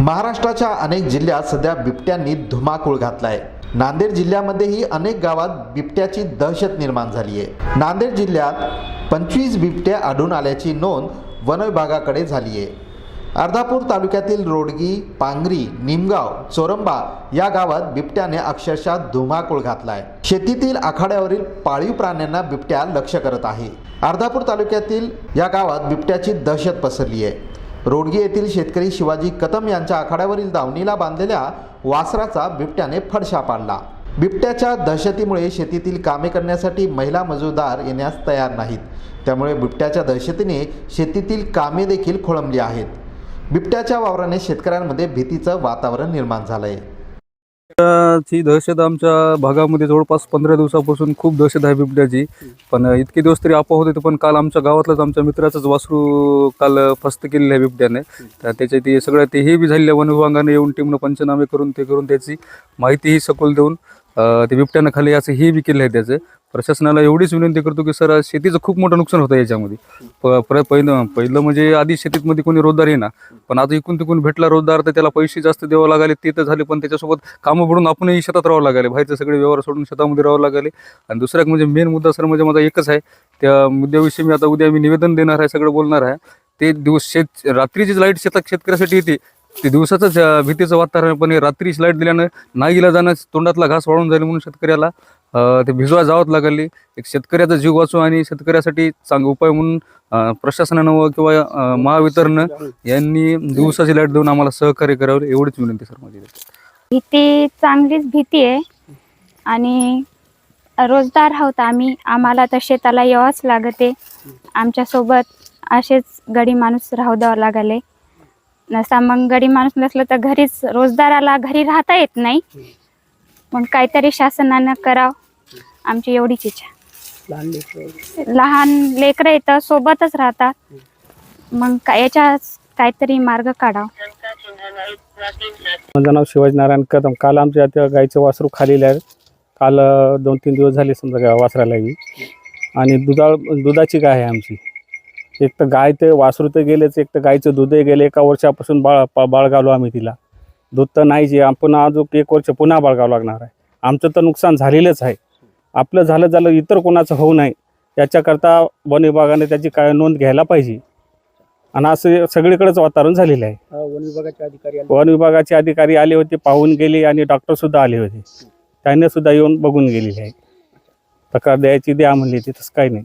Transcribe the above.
महाराष्ट्राच्या अनेक जिल्ह्यात सध्या बिबट्यांनी धुमाकूळ घातला आहे नांदेड जिल्ह्यामध्येही अनेक गावात बिबट्याची दहशत निर्माण झाली आहे नांदेड जिल्ह्यात पंचवीस बिबट्या आढळून आल्याची नोंद वनविभागाकडे झाली आहे अर्धापूर तालुक्यातील रोडगी पांगरी निमगाव चोरंबा या गावात बिबट्याने अक्षरशः धुमाकूळ घातलाय. शेतीतील आखाड्यावरील पाळीव प्राण्यांना बिबट्या लक्ष करत आहे. अर्धापूर तालुक्यातील या गावात बिबट्याची दहशत पसरली आहे रोडगी येथील शेतकरी शिवाजी कदम यांच्या आखाड्यावरील दावणीला बांधलेल्या वासराचा बिबट्याने फडशा पाडला. बिबट्याच्या दहशतीमुळे शेतीतील कामे करण्यासाठी महिला मजूरदार येण्यास तयार नाहीत. त्यामुळे बिबट्याच्या दहशतीने शेतीतील कामे देखील खोळंबली आहेत. बिबट्याच्या वावराने शेतकऱ्यांमध्ये भीतीचं वातावरण निर्माण झालं आहे ची दहशत आमच्या भागामध्ये जवळपास पंधरा दिवसापासून खूप दहशत आहे बिबट्याची. पण इतके दिवस तरी अफवा होते पण काल आमच्या गावातलाच आमच्या मित्राचंच वासरू काल फस्त केलेलं आहे बिबट्याने. तर त्याच्या ते सगळं ते हे बी झालेलं वन विभागाने येऊन टीमनं पंचनामे करून ते करून त्याची माहितीही सखोल देऊन ते बिबट्यानं खाली असं हे विकेलं आहे त्याचं. प्रशासनाला एवढीच विनंती करतो की सर शेतीचं खूप मोठं नुकसान होतं याच्यामध्ये. प पहिलं पहिलं म्हणजे आधी शेतीमध्ये कोणी रोजगार येणार पण आता इकून तिकून भेटला रोजगार तर त्याला पैसे जास्त द्यावं लागले ते तर झाले. पण त्याच्यासोबत कामं बुडून आपणही शेतात राहावं लागले बाहेरचे सगळे व्यवहार सोडून शेतामध्ये राहावं लागले आणि दुसरा एक म्हणजे मेन मुद्दा सर म्हणजे माझा एकच आहे. त्या मुद्द्याविषयी मी आता उद्या मी निवेदन देणार आहे सगळं बोलणार आहे. ते दिवस शेत रात्रीची लाइट शेतात शेतकऱ्यासाठी येते. ते दिवसाचंच भीतीचं वातावरण पण रात्री रात्रीची लाइट दिल्यानं नागीला जाणं तोंडातला घास वाळून जाईल म्हणून शेतकऱ्याला ते भिजवा जावंच लागली. एक शेतकऱ्याचा जीव वाचू आणि शेतकऱ्यासाठी चांगला उपाय म्हणून प्रशासनानं व किंवा महावितरण यांनी दिवसाची लाइट देऊन आम्हाला सहकार्य करावं एवढीच विनंती सर माझी. भीती चांगलीच भीती आहे. आणि रोजदार आहोत आम्ही आम्हाला तर शेताला यावंच लागते. आमच्यासोबत असेच गडी माणूस राहू द्यावं लागले. नसा मग गडी माणूस नसलं तर घरीच रोजदाराला घरी राहता येत नाही. मग काहीतरी शासनानं करावं आमची एवढीच इच्छा. लहान लेकरं येतं सोबतच राहतात. मग याच्या काहीतरी मार्ग काढावा. माझं नाव शिवाजी नारायण कदम. काल आमच्या त्या गाईचं वासरू खालेलं आहे. काल दोन तीन दिवस झाले समजा वासराला आणि दुधा दुधाची गाय आहे आमची. एक तर गाय ते वासरू तर गेलेच एक तर गायचं दूधही गेले. एका वर्षापासून बाळ बाळगावलो आम्ही तिला. दूध तर नाहीच आहे. आपण अजून एक वर्ष पुन्हा बाळगावं लागणार आहे. आमचं तर नुकसान झालेलंच आहे. आपलं झालं झालं इतर कोणाचं होऊ नये. याच्याकरता वन विभागाने त्याची काय नोंद घ्यायला पाहिजे. आणि असं सगळीकडेच वातावरण झालेलं आहे. वन विभागाचे अधिकारी. वन विभागाचे अधिकारी आले होते पाहून गेले आणि डॉक्टर सुद्धा आले होते. त्याने सुद्धा येऊन बघून गेलेले आहे. तक्रार द्यायची द्या म्हणली ती तसं काही नाही.